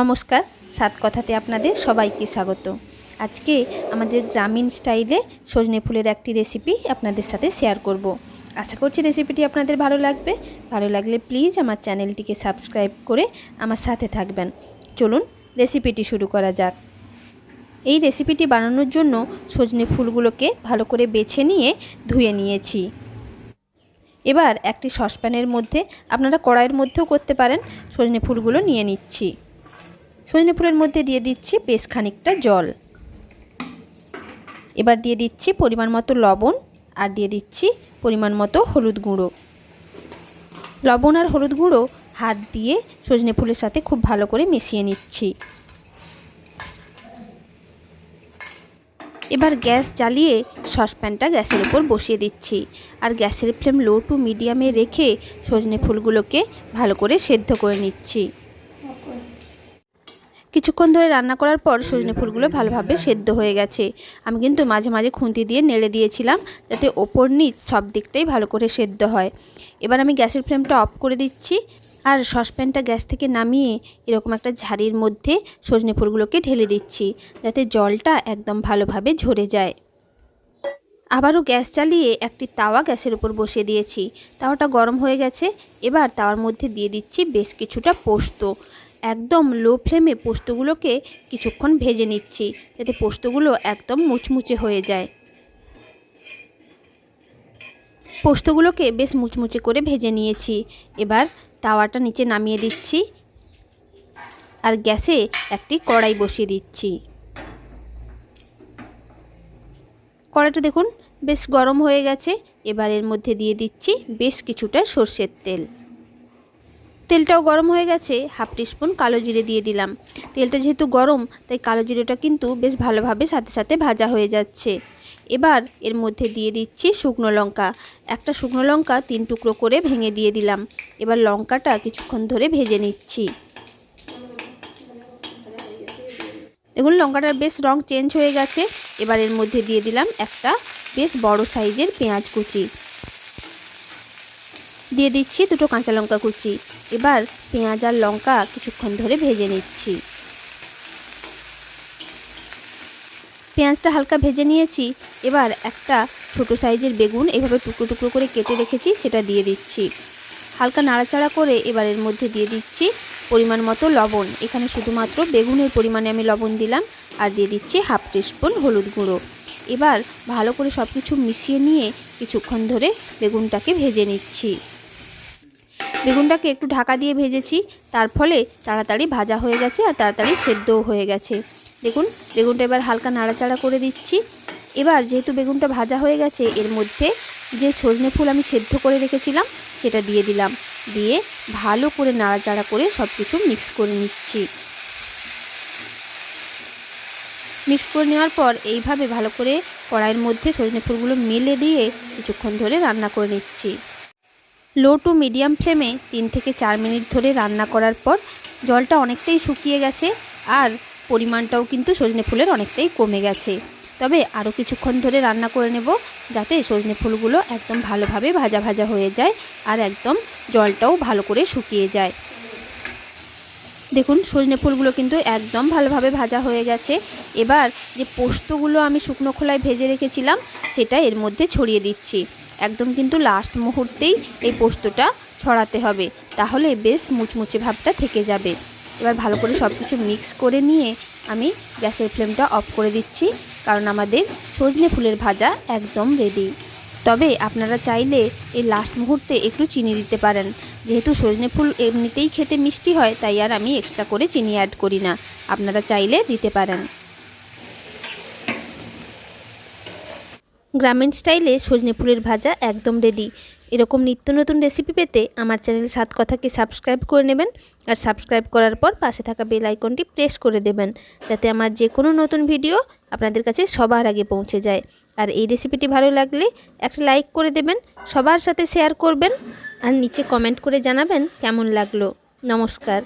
নমস্কার, সাত কথাতে আপনাদের সবাইকে স্বাগত। আজকে আমাদের গ্রামীণ স্টাইলে সজনে ফুলের একটি রেসিপি আপনাদের সাথে শেয়ার করব। আশা করছি রেসিপিটি আপনাদের ভালো লাগবে। ভালো লাগলে প্লিজ আমার চ্যানেলটিকে সাবস্ক্রাইব করে আমার সাথে থাকবেন। চলুন রেসিপিটি শুরু করা যাক। এই রেসিপিটি বানানোর জন্য সজনে ফুলগুলোকে ভালো করে বেছে নিয়ে ধুয়ে নিয়েছি। এবার একটি সসপ্যানের মধ্যে, আপনারা কড়াইয়ের মধ্যেও করতে পারেন, সজনে ফুলগুলো নিয়ে নিচ্ছি। সজনে ফুলের মধ্যে দিয়ে দিচ্ছি বেশ খানিকটা জল। এবার দিয়ে দিচ্ছি পরিমাণ মতো লবণ আর দিয়ে দিচ্ছি পরিমাণ মতো হলুদ গুঁড়ো। লবণ আর হলুদ গুঁড়ো হাত দিয়ে সজনে ফুলের সাথে খুব ভালো করে মিশিয়ে নিচ্ছি। এবার গ্যাস জ্বালিয়ে সসপ্যানটা গ্যাসের উপর বসিয়ে দিচ্ছি আর গ্যাসের ফ্লেম লো টু মিডিয়ামে রেখে সজনে ফুলগুলোকে ভালো করে সেদ্ধ করে নিচ্ছি। কিছুক্ষণ ধরে রান্না করার পর সজনে ফুলগুলো ভালোভাবে সেদ্ধ হয়ে গেছে। আমি কিন্তু মাঝে মাঝে খুন্তি দিয়ে নেড়ে দিয়েছিলাম যাতে ওপর নিচ সব দিকটাই ভালো করে সেদ্ধ হয়। এবার আমি গ্যাসের ফ্লেমটা অফ করে দিচ্ছি আর সসপ্যানটা গ্যাস থেকে নামিয়ে এরকম একটা ঝাড়ির মধ্যে সজনে ফুলগুলোকে ঢেলে দিচ্ছি যাতে জলটা একদম ভালোভাবে ঝরে যায়। আবারও গ্যাস চালিয়ে একটি তাওয়া গ্যাসের উপর বসিয়ে দিয়েছি। তাওয়াটা গরম হয়ে গেছে। এবার তাওয়ার মধ্যে দিয়ে দিচ্ছি বেশ কিছুটা পোস্ত। একদম লো ফ্লেমে পোস্তগুলোকে কিছুক্ষণ ভেজে নিচ্ছি, যাতে পোস্তগুলো একদম মুচমুচে হয়ে যায়। পোস্তগুলোকে বেশ মুচমুচে করে ভেজে নিয়েছি। এবার তাওয়াটা নিচে নামিয়ে দিচ্ছি আর গ্যাসে একটি কড়াই বসিয়ে দিচ্ছি। কড়াইটা দেখুন, বেশ গরম হয়ে গেছে। এবার এর মধ্যে দিয়ে দিচ্ছি বেশ কিছুটা সর্ষের তেল। তেলটাও গরম হয়ে গেছে, হাফ টিস্পুন কালো জিরে দিয়ে দিলাম। তেলটা যেহেতু গরম, তাই কালো জিরেটা কিন্তু বেশ ভালোভাবে সাথে সাথে ভাজা হয়ে যাচ্ছে। এবার এর মধ্যে দিয়ে দিচ্ছি শুকনো লঙ্কা। একটা শুকনো লঙ্কা তিন টুকরো করে ভেঙে দিয়ে দিলাম। এবার লঙ্কাটা কিছুক্ষণ ধরে ভেজে নিচ্ছি। দেখুন, লঙ্কাটার বেশ রং চেঞ্জ হয়ে গেছে। এবার এর মধ্যে দিয়ে দিলাম একটা বেশ বড় সাইজের পেঁয়াজ কুচি। দিয়ে দিচ্ছি দুটো কাঁচা লঙ্কা কুচি। এবার পেঁয়াজ আর লঙ্কা কিছুক্ষণ ধরে ভেজে নিচ্ছি। পেঁয়াজটা হালকা ভেজে নিয়েছি, এবার একটা ছোট সাইজের বেগুন এভাবে টুকরো টুকরো করে কেটে রেখেছি, সেটা দিয়ে দিচ্ছি। হালকা নাড়াচাড়া করে এবার এর মধ্যে দিয়ে দিচ্ছি পরিমাণ মতো লবণ। এখানে শুধুমাত্র বেগুনের পরিমাণে আমি লবণ দিলাম, আর দিয়ে দিচ্ছি হাফ টিস্পুন হলুদ গুঁড়ো। এবার ভালো করে সব কিছু মিশিয়ে নিয়ে কিছুক্ষণ ধরে বেগুনটাকে ভেজে নিচ্ছি। বেগুনটাকে একটু ঢাকা দিয়ে ভেজেছি, তার ফলে তাড়াতাড়ি ভাজা হয়ে গেছে আর তাড়াতাড়ি সেদ্ধও হয়ে গেছে। দেখুন, বেগুনটা এবার হালকা নাড়াচাড়া করে দিচ্ছি। এবার যেহেতু বেগুনটা ভাজা হয়ে গেছে, এর মধ্যে যে সজনে ফুল আমি সেদ্ধ করে রেখেছিলাম, সেটা দিয়ে দিলাম। দিয়ে ভালো করে নাড়াচাড়া করে সব কিছু মিক্স করে নিচ্ছি। মিক্স করে নেওয়ার পর এইভাবে ভালো করে কড়াইয়ের মধ্যে সজনে ফুলগুলো মেলে দিয়ে কিছুক্ষণ ধরে রান্না করে নিচ্ছি। লো টু মিডিয়াম ফ্লেমে তিন থেকে চার মিনিট ধরে রান্না করার পর জলটা অনেকটাই শুকিয়ে গেছে আর পরিমাণটাও কিন্তু সজনে ফুলের অনেকটাই কমে গেছে। তবে আরও কিছুক্ষণ ধরে রান্না করে নেব যাতে সজনে ফুলগুলো একদম ভালোভাবে ভাজা ভাজা হয়ে যায় আর একদম জলটাও ভালো করে শুকিয়ে যায়। দেখুন, সজনে ফুলগুলো কিন্তু একদম ভালোভাবে ভাজা হয়ে গেছে। এবার যে পোস্তগুলো আমি শুকনো খোলায় ভেজে রেখেছিলাম, সেটা এর মধ্যে ছড়িয়ে দিচ্ছি। একদম কিন্তু লাস্ট মুহূর্তেই এই পোস্তটা ছড়াতে হবে। তাহলে বেশ মুচমুচে ভাবটা থেকে যাবে। এবার ভালো করে সব কিছু মিক্স করে নিয়ে আমি গ্যাসের ফ্লেমটা অফ করে দিচ্ছি, কারণ আমাদের সজনে ফুলের ভাজা একদম রেডি তবে আপনারা চাইলে এই লাস্ট মুহূর্তে একটু চিনি দিতে পারেন। যেহেতু সজনে ফুল এমনিতেই খেতে মিষ্টি হয়, তাই আর আমি এক্সট্রা করে চিনি অ্যাড করি না। আপনারা চাইলে দিতে পারেন। গ্রামীণ স্টাইলে সজনে ফুলের ভাজা একদম রেডি এরকম নিত্য নতুন রেসিপি পেতে আমার চ্যানেল সাত কথাকে সাবস্ক্রাইব করে নেবেন আর সাবস্ক্রাইব করার পর পাশে থাকা বেল আইকনটি প্রেস করে দেবেন, যাতে আমার যে কোনো নতুন ভিডিও আপনাদের কাছে সবার আগে পৌঁছে যায়। আর এই রেসিপিটি ভালো লাগলে একটা লাইক করে দেবেন, সবার সাথে শেয়ার করবেন আর নিচে কমেন্ট করে জানাবেন কেমন লাগল। নমস্কার।